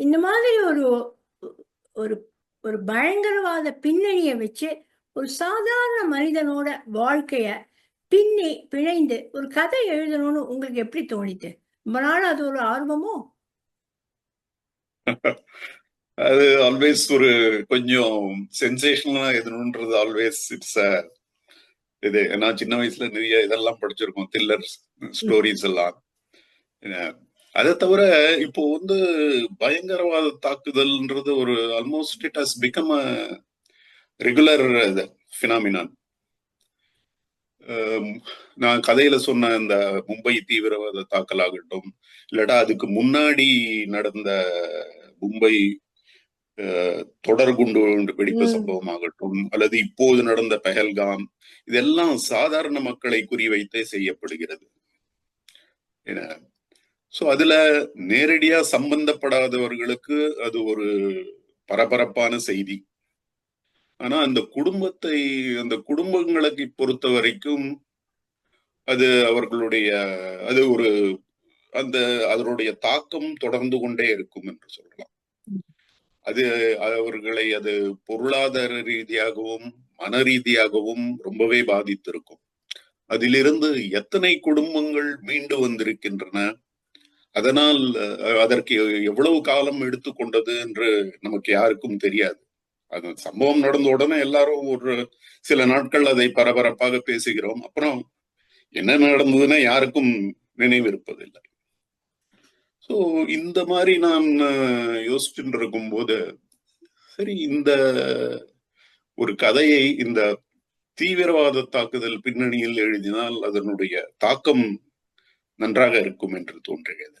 இந்த மாதிரி ஒரு ஒரு ஒரு பயங்கரவாத பின்னணிய வச்சு ஒரு சாதாரண மனிதனோட வாழ்க்கைய பின்னி பிணைந்து ஒரு கதை எழுதணும்னு உங்களுக்கு எப்படி தோணித்து ரொம்ப நாள் அது ஒரு ஆர்வமோ? அது ஆல்வேஸ் ஒரு கொஞ்சம் சென்சேஷனலா எதுன்றது ஆல்வேஸ் இட்ஸ் இது நான் சின்ன வயசுல நிறைய இதெல்லாம் படிச்சிருக்கோம். த்ரில்லர் ஸ்டோரிஸ் எல்லாம். அதை தவிர இப்போ வந்து பயங்கரவாத தாக்குதல்ன்றது ஒரு almost it has become a regular phenomenon நான் கதையில சொன்ன இந்த மும்பை தீவிரவாத தாக்கல் ஆகட்டும் இல்லாட்டா அதுக்கு முன்னாடி நடந்த மும்பை தொடர் குண்டு வெடிப்பு சம்பவம் ஆகட்டும் அல்லது இப்போது நடந்த பெஹல்காம் இதெல்லாம் சாதாரண மக்களை குறிவைத்தே செய்யப்படுகிறது. ஸோ அதுல நேரடியா சம்பந்தப்படாதவர்களுக்கு அது ஒரு பரபரப்பான செய்தி. ஆனா அந்த குடும்பத்தை அந்த குடும்பங்களுக்கு பொறுத்த வரைக்கும் அது அவர்களுடைய அது ஒரு அந்த அதனுடைய தாக்கம் தொடர்ந்து கொண்டே இருக்கும் என்று சொல்லலாம். அது அவர்களை அது பொருளாதார ரீதியாகவும் மன ரீதியாகவும் ரொம்பவே பாதித்திருக்கும். அதிலிருந்து எத்தனை குடும்பங்கள் மீண்டு வந்திருக்கின்றன? அதனால் அதற்கு எவ்வளவு காலம் எடுத்துக்கொண்டது என்று நமக்கு யாருக்கும் தெரியாது. அது சம்பவம் நடந்த உடனே எல்லாரும் ஒரு சில நாட்கள் அதை பரபரப்பாக பேசுகிறோம். அப்புறம் என்ன நடந்ததுன்னா யாருக்கும் நினைவு இருப்பதில்லை ஸோ இந்த மாதிரி நான் யோசிச்சுட்டு இருக்கும்போது சரி இந்த ஒரு கதையை இந்த தீவிரவாத தாக்குதல் பின்னணியில் எழுதினால் அதனுடைய தாக்கம் நன்றாக இருக்கும் என்று தோன்றுகிறது.